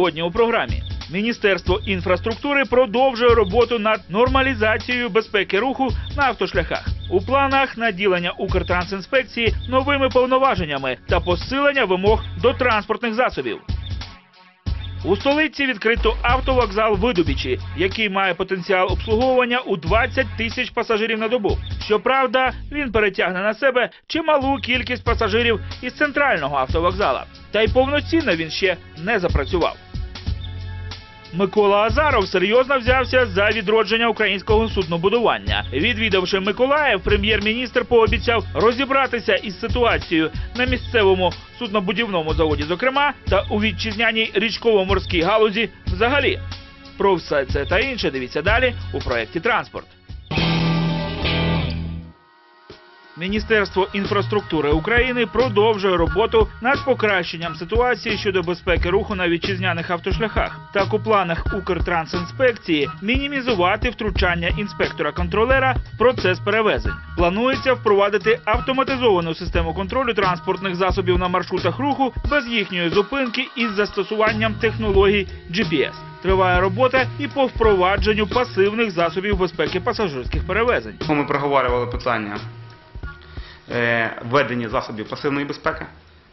Сьогодні у програмі Міністерство інфраструктури продовжує роботу над нормалізацією безпеки руху на автошляхах. У планах наділення Укртрансінспекції новими повноваженнями та посилення вимог до транспортних засобів. У столиці відкрито автовокзал Видубічі, який має потенціал обслуговування у 20 тисяч пасажирів на добу. Щоправда, він перетягне на себе чималу кількість пасажирів із центрального автовокзала. Та й повноцінно він ще не запрацював. Микола Азаров серйозно взявся за відродження українського суднобудування. Відвідавши Миколаїв, прем'єр-міністр пообіцяв розібратися із ситуацією на місцевому суднобудівному заводі, зокрема, та у вітчизняній річково-морській галузі взагалі. Про все це та інше дивіться далі у проєкті Транспорт. Міністерство інфраструктури України продовжує роботу над покращенням ситуації щодо безпеки руху на вітчизняних автошляхах. Так у планах Укртрансінспекції мінімізувати втручання інспектора-контролера в процес перевезень. Планується впровадити автоматизовану систему контролю транспортних засобів на маршрутах руху без їхньої зупинки із застосуванням технологій GPS. Триває робота і по впровадженню пасивних засобів безпеки пасажирських перевезень. Ми проговорювали питання введення засобів пасивної безпеки.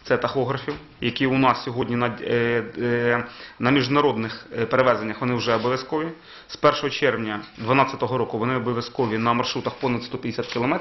Це тахографів, які у нас сьогодні на, е, е, на міжнародних е, перевезеннях вони вже обов'язкові. З 1 червня 2012 року вони обов'язкові на маршрутах понад 150 км.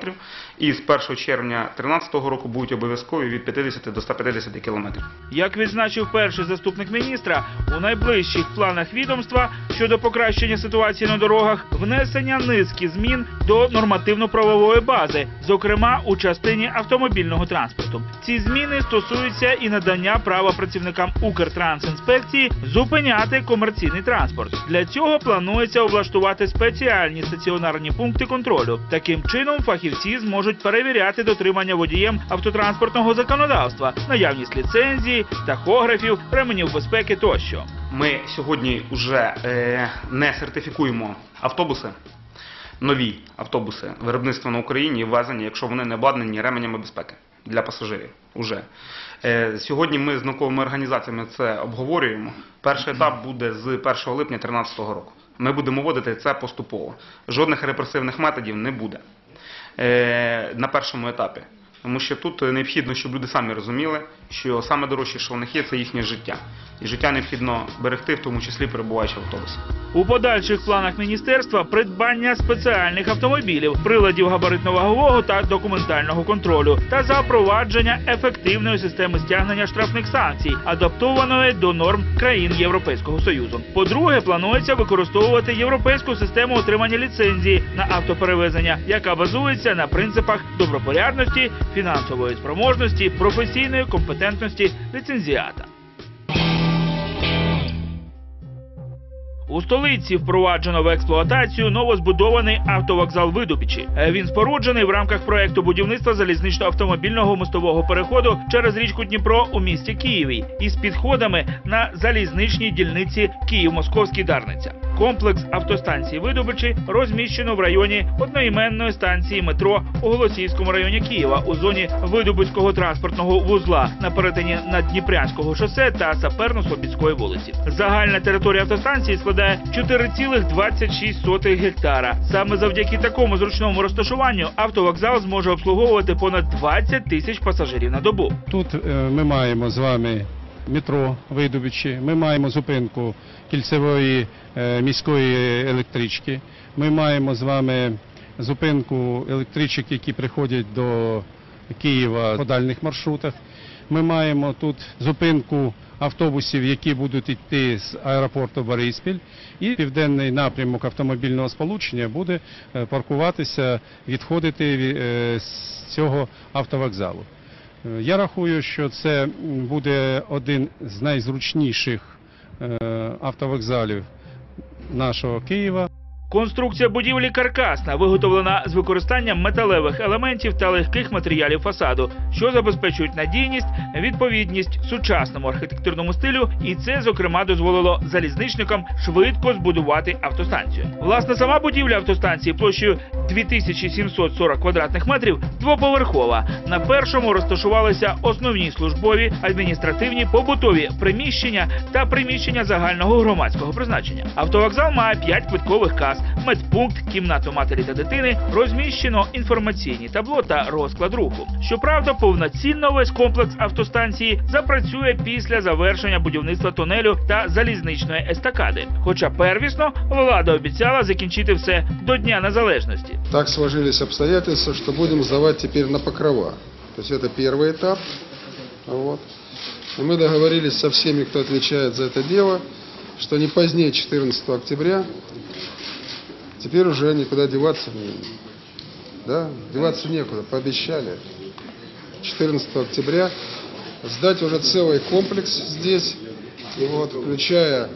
І з 1 червня 2013 року будуть обов'язкові від 50 до 150 км. Як відзначив перший заступник міністра, у найближчих планах відомства щодо покращення ситуації на дорогах внесення низки змін до нормативно-правової бази, зокрема у частині автомобільного транспорту. Ці зміни стосуються і надання права працівникам Укртрансінспекції зупиняти комерційний транспорт. Для цього планується облаштувати спеціальні стаціонарні пункти контролю. Таким чином фахівці зможуть перевіряти дотримання водієм автотранспортного законодавства, наявність ліцензії, тахографів, ременів безпеки тощо. Ми сьогодні вже е, не сертифікуємо автобуси, нові автобуси виробництва на Україні ввезені, якщо вони не обладнані ременями безпеки для пасажирів. Уже. Е, сьогодні ми з науковими організаціями це обговорюємо. Перший етап буде з 1 липня 2013 року. Ми будемо вводити це поступово. Жодних репресивних методів не буде е, на першому етапі. Тому що тут необхідно, щоб люди самі розуміли, що саме дорожче, що в них є, це їхнє життя. І життя необхідно берегти, в тому числі перебуваючи в автобусі. У подальших планах міністерства придбання спеціальних автомобілів, приладів габаритно-вагового та документального контролю та запровадження ефективної системи стягнення штрафних санкцій, адаптованої до норм країн Європейського союзу. По-друге, планується використовувати європейську систему отримання ліцензії на автоперевезення, яка базується на принципах добропорядності, фінансової спроможності, професійної компетентності ліцензіата. У столиці впроваджено в експлуатацію новозбудований автовокзал Видубічі. Е, Він споруджений в рамках проекту будівництва залізнично-автомобільного мостового переходу через річку Дніпро у місті Києві із підходами на залізничній дільниці Київ-Московський Дарниця. Комплекс автостанції Видобичі розміщено в районі одноіменної станції метро у Голосіївському районі Києва у зоні Видобицького транспортного вузла на перетині Наддніпрянського шосе та Саперно-Слобідської вулиці. Загальна територія автостанції складає 4,26 гектара. Саме завдяки такому зручному розташуванню автовокзал зможе обслуговувати понад 20 тисяч пасажирів на добу. Тут е, ми маємо з вами метро Видубичі, ми маємо зупинку кільцевої е, міської електрички, ми маємо з вами зупинку електричок, які приходять до Києва по дальних маршрутах. Ми маємо тут зупинку автобусів, які будуть йти з аеропорту Бориспіль, і південний напрямок автомобільного сполучення буде е, паркуватися, відходити е, з цього автовокзалу. Е, Я рахую, що це буде один з найзручніших автовокзалів нашого Києва. Конструкція будівлі каркасна, виготовлена з використанням металевих елементів та легких матеріалів фасаду, що забезпечують надійність, відповідність сучасному архітектурному стилю, і це, зокрема, дозволило залізничникам швидко збудувати автостанцію. Власне, сама будівля автостанції площею 2740 квадратних метрів двоповерхова. На першому розташувалися основні службові, адміністративні, побутові приміщення та приміщення загального громадського призначення. Автовокзал має 5 квиткових кас, медпункт, кімнату матері та дитини, розміщено інформаційні табло та розклад руху. Щоправда, повноцінно весь комплекс автостанції запрацює після завершення будівництва тунелю та залізничної естакади. Хоча первісно влада обіцяла закінчити все до Дня Незалежності. Так сложились обстоятельства, что будем сдавать теперь на покрова. То есть это первый этап. Вот. И мы договорились со всеми, кто отвечает за это дело, что не позднее 14 октября теперь уже никуда деваться не, да, деваться некуда, пообещали. 14 октября сдать уже целый комплекс здесь, и вот, включая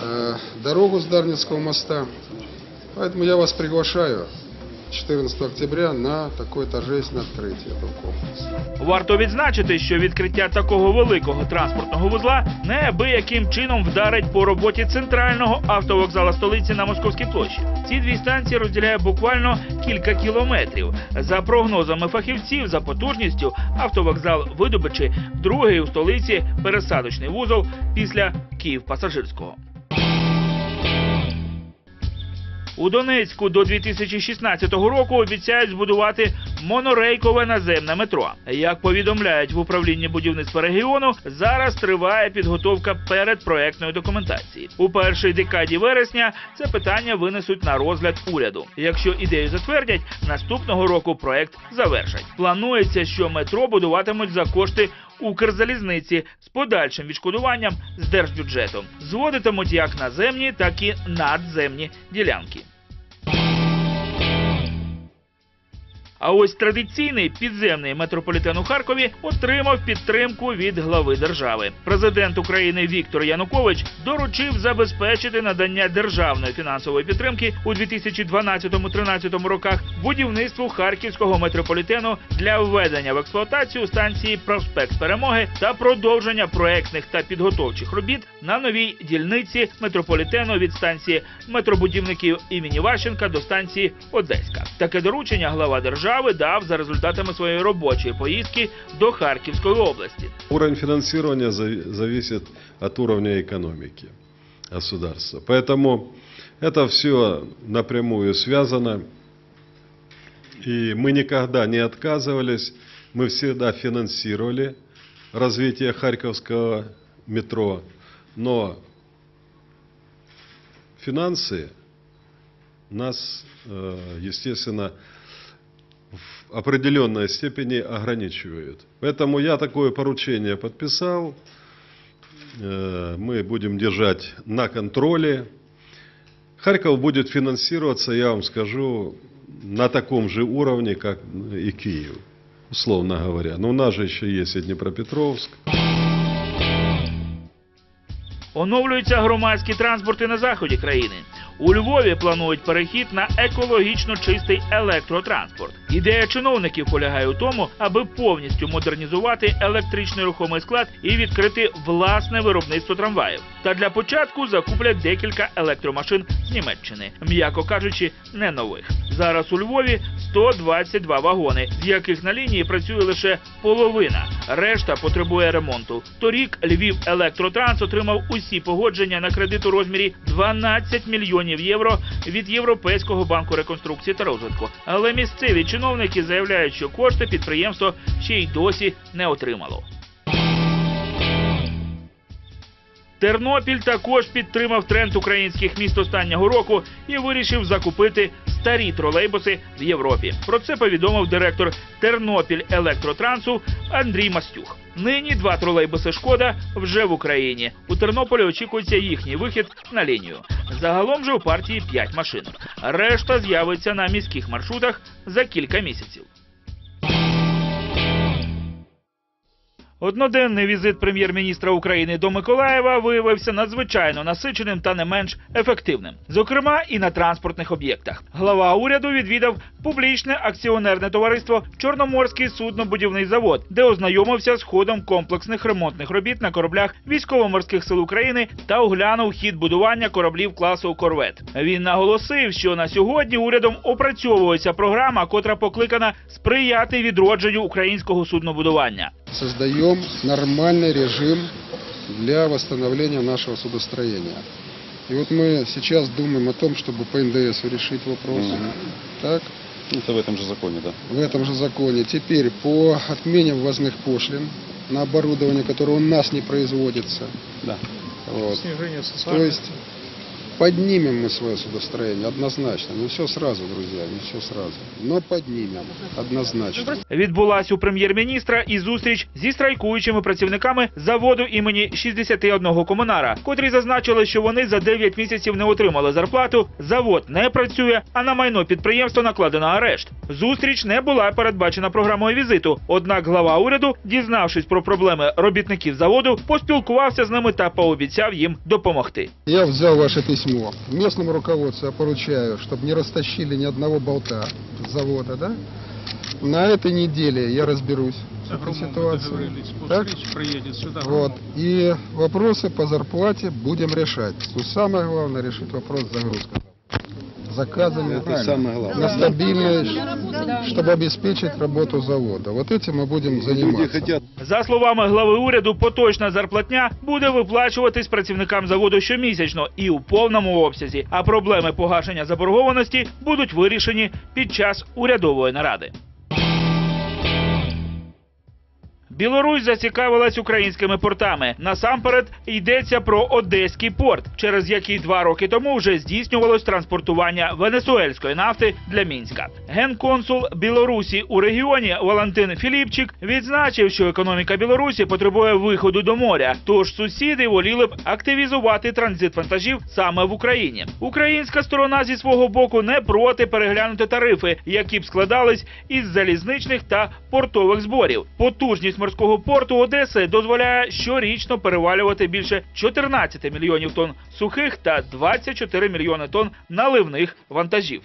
э, дорогу с Дарницкого моста. Поэтому я вас приглашаю 14 октября на такое торжественное открытие этого комплекса. Варто відзначити, що відкриття такого великого транспортного вузла неабияким чином вдарить по роботі центрального автовокзала столиці на Московській площі. Ці дві станції розділяє буквально кілька кілометрів. За прогнозами фахівців, за потужністю автовокзал Видобичі другий у столиці пересадочний вузол після Київ пасажирського. У Донецьку до 2016 року обіцяють збудувати монорейкове наземне метро. Як повідомляють в управлінні будівництва регіону, зараз триває підготовка передпроектної документації. У першій декаді вересня це питання винесуть на розгляд уряду. Якщо ідею затвердять, наступного року проект завершать. Планується, що метро будуватимуть за кошти Укрзалізниці з подальшим відшкодуванням з держбюджету. Зводитимуть як наземні, так і надземні ділянки. А ось традиційний підземний метрополітен у Харкові отримав підтримку від глави держави. Президент України Віктор Янукович доручив забезпечити надання державної фінансової підтримки у 2012-13 роках будівництву харківського метрополітену для введення в експлуатацію станції Проспект Перемоги та продовження проектних та підготовчих робіт на новій дільниці метрополітену від станції метробудівників імені Ващенка до станції Одеська. Таке доручення глава держави дав за результатами своєї робочої поїздки до Харківської області. Уровень финансирования зави- зависит от уровня экономики государства. Поэтому это все напрямую связано. И мы никогда не отказывались, мы всегда финансировали развитие Харьковского метро. Но финансы нас, э, естественно, в определенной степени ограничивают. Поэтому я такое поручение подписал. Э, Мы будем держать на контроле. Харьков будет финансироваться, я вам скажу, на таком же уровне, как и Киев, условно говоря. Но у нас же еще есть и Днепропетровск. Оновлюються громадські транспорти на заході країни. У Львові планують перехід на екологічно чистий електротранспорт. Ідея чиновників полягає у тому, аби повністю модернізувати електричний рухомий склад і відкрити власне виробництво трамваїв. Та для початку закуплять декілька електромашин з Німеччини, м'яко кажучи, не нових. Зараз у Львові 122 вагони, з яких на лінії працює лише половина. Решта потребує ремонту. Торік Львів Електротранс отримав усі погодження на кредит у розмірі 12 мільйонів євро від Європейського банку реконструкції та розвитку. Але місцеві чиновники заявляють, що кошти підприємство ще й досі не отримало. Тернопіль також підтримав тренд українських міст останнього року і вирішив закупити старі тролейбуси в Європі. Про це повідомив директор Тернопіль Електротрансу Андрій Мастюх. Нині два тролейбуси Шкода вже в Україні. У Тернополі очікується їхній вихід на лінію. Загалом же у партії 5 машин. Решта з'явиться на міських маршрутах за кілька місяців. Одноденний візит прем'єр-міністра України до Миколаєва виявився надзвичайно насиченим та не менш ефективним, зокрема і на транспортних об'єктах. Глава уряду відвідав публічне акціонерне товариство Чорноморський суднобудівний завод, де ознайомився з ходом комплексних ремонтних робіт на кораблях військово-морських сил України та оглянув хід будування кораблів класу Корвет. Він наголосив, що на сьогодні урядом опрацьовується програма, котра покликана сприяти відродженню українського суднобудування. Создаем нормальный режим для восстановления нашего судостроения. И вот мы сейчас думаем о том, чтобы по НДС решить вопрос. Так? Это в этом же законе, да. в этом же законе. Теперь по отмене ввозных пошлин на оборудование, которое у нас не производится. Да. Вот. То есть поднимем мы свое судостроение однозначно. Не все сразу, друзья, не все сразу. Но поднимем однозначно. Відбулась у прем'єр-міністра і зустріч зі страйкуючими працівниками заводу імені 61 комунара, котрі зазначили, що вони за 9 місяців не отримали зарплату. Завод не працює, а на майно підприємства накладено арешт. Зустріч не була передбачена програмою візиту. Однак глава уряду, дізнавшись про проблеми робітників заводу, поспілкувався з ними та пообіцяв їм допомогти. Я взял ваше письмо. Местному руководству я поручаю, чтобы не растащили ни одного болта с завода, да? На этой неделе я разберусь с этой ситуацией. Так? Вот. И вопросы по зарплате будем решать. И самое главное решить вопрос с загрузкой. Заказами Это самое главное. на стабильность, чтобы обеспечить работу завода. Вот этим мы будем Люди заниматься. хотят За словами глави уряду, поточна зарплатня буде виплачуватись працівникам заводу щомісячно і у повному обсязі. А проблеми погашення заборгованості будуть вирішені під час урядової наради. Білорусь зацікавилась українськими портами. Насамперед йдеться про Одеський порт, через який два роки тому вже здійснювалось транспортування венесуельської нафти для мінська. Генконсул Білорусі у регіоні Валентин Філіпчик відзначив, що економіка Білорусі потребує виходу до моря. Тож сусіди воліли б активізувати транзит вантажів саме в Україні. Українська сторона зі свого боку не проти переглянути тарифи, які б складались із залізничних та портових зборів. Потужність морського порту Одеси дозволяє щорічно перевалювати більше 14 мільйонів тонн сухих та 24 мільйони тонн наливних вантажів.